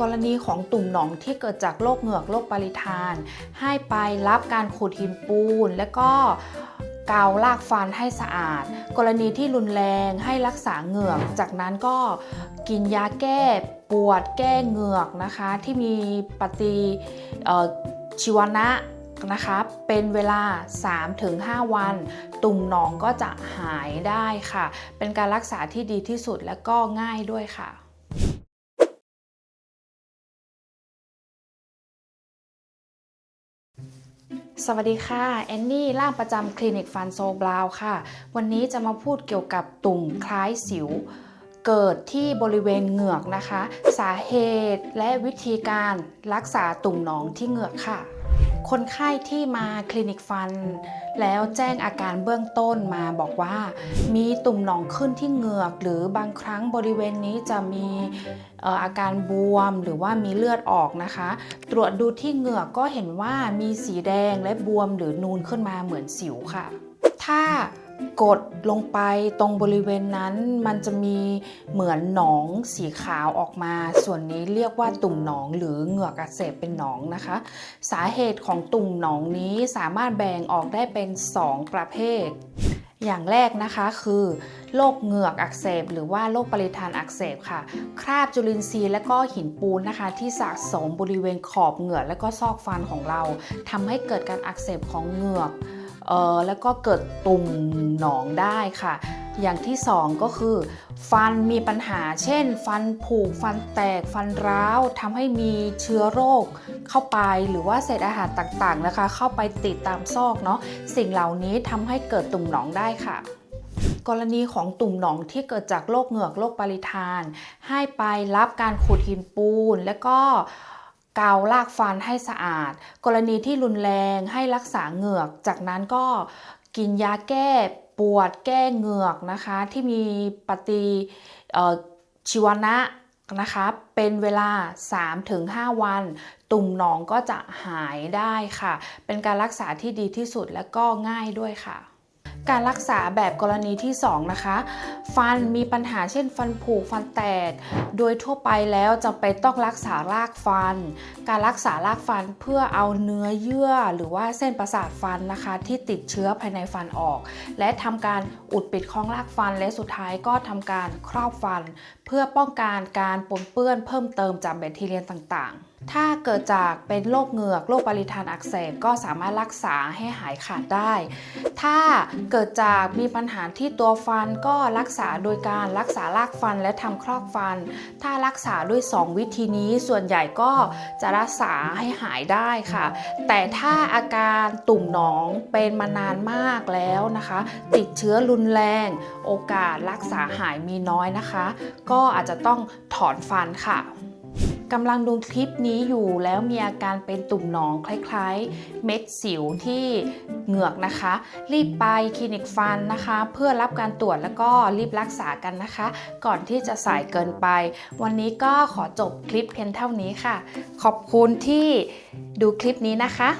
กรณีของตุ่มหนองที่เกิดจากโรคเหงือกโรคปริทาน ให้ไปรับการขูดหินปูน และก็กาวลากฟันให้สะอาด กรณีที่รุนแรงให้รักษาเหงือก จากนั้นก็กินยาแก้ปวดแก้เหงือกนะคะ ที่มีปฏิชีวนะนะคะเป็นเวลา 3-5 วัน ตุ่มหนองก็จะหายได้ค่ะ เป็นการรักษาที่ดีที่สุดและก็ง่ายด้วยค่ะ สวัสดีค่ะ แอนนี่ล่ามประจำคลินิกฟันโซบราวค่ะ วันนี้จะมาพูดเกี่ยวกับตุ่มคล้ายสิว เกิดที่บริเวณเหงือกนะคะ สาเหตุและวิธีการรักษาตุ่มหนองที่เหงือกค่ะ คนไข้ที่มาคลินิกฟัน แล้วแจ้งอาการเบื้องต้นมาบอกว่า มีตุ่มหนองขึ้นที่เหงือก หรือบางครั้งบริเวณนี้จะมีอาการบวมหรือว่ามีเลือดออกนะคะ ตรวจดูที่เหงือกก็เห็นว่ามีสีแดงและบวมหรือนูนขึ้นมาเหมือนสิวค่ะ ถ้า กดลงไปตรงบริเวณนั้นมันจะมีเหมือนหนองสีขาวออกมา ส่วนนี้เรียกว่าตุ่มหนองหรือเหงือกอักเสบเป็นหนองนะคะ สาเหตุของตุ่มหนองนี้สามารถแบ่งออกได้เป็น 2 ประเภท อย่างแรกนะคะคือโรคเหงือกอักเสบ หรือว่าโรคปริทานอักเสบค่ะ คราบจุลินทรีย์และก็หินปูนนะคะ ที่สะสมบริเวณขอบเหงือกและก็ซอกฟันของเราทำให้เกิดการอักเสบของเหงือก แล้วก็เกิดตุ่มหนองได้ค่ะ อย่างที่สองก็คือ ฟันมีปัญหา เช่น ฟันผุฟันแตก ฟันร้าวทำให้มีเชื้อโรคเข้าไปหรือว่าเศษอาหารต่างๆนะคะ เข้าไปติดตามซอกเนาะสิ่งเหล่านี้ทำให้เกิดตุ่มหนองได้ค่ะกรณีของตุ่มหนองที่เกิดจากโรคเหงือกโรคปริทาน ให้ไปรับการขูดหินปูน และก็ กาวลากฟันให้สะอาด กรณีที่รุนแรงให้รักษาเหงือก จากนั้นก็กินยาแก้ปวดแก้เหงือกนะคะ ที่มีปฏิชีวนะนะคะเป็นเวลา 3-5 วัน ตุ่มหนองก็จะหายได้ค่ะ เป็นการรักษาที่ดีที่สุดและก็ง่ายด้วยค่ะ การรักษาแบบกรณีที่ 2 นะคะ ฟันมีปัญหาเช่น ฟันผุฟันแตก โดยทั่วไปแล้วจะไปนต้องรักษารากฟัน การรักษารากฟันเพื่อเอาเนื้อเยื่อ หรือว่าเส้นประสาทฟันนะคะ ที่ติดเชื้อภายในฟันออก และทำการอุดปิดคล้องรากฟัน และสุดท้ายก็ทำการครอบฟัน เพื่อป้องกันการปนเปื้อนเพิ่มเติมจากแบคทีเรียต่างๆ ถ้าเกิดจากเป็นโรคเหงือกโรคปริทานอักเสบก็สามารถรักษาให้หายขาดได้ ถ้าเกิดจากมีปัญหาที่ตัวฟันก็รักษาโดยการรักษารากฟันและทำครอบฟัน ถ้ารักษาด้วย 2 วิธีนี้ส่วนใหญ่ก็จะรักษาให้หายได้ค่ะ แต่ถ้าอาการตุ่มหนองเป็นมานานมากแล้วนะคะ ติดเชื้อรุนแรง โอกาสรักษาหายมีน้อยนะคะ ก็อาจจะต้องถอนฟันค่ะ กำลังดูคลิปนี้อยู่แล้วมีอาการเป็นตุ่มหนองคล้ายๆ เม็ดสิวที่เหงือกนะคะ รีบไปคลินิกฟันนะคะ เพื่อรับการตรวจแล้วก็รีบรักษากันนะคะ ก่อนที่จะสายเกินไป วันนี้ก็ขอจบคลิปเพียงเท่านี้ค่ะ ขอบคุณที่ดูคลิปนี้นะคะ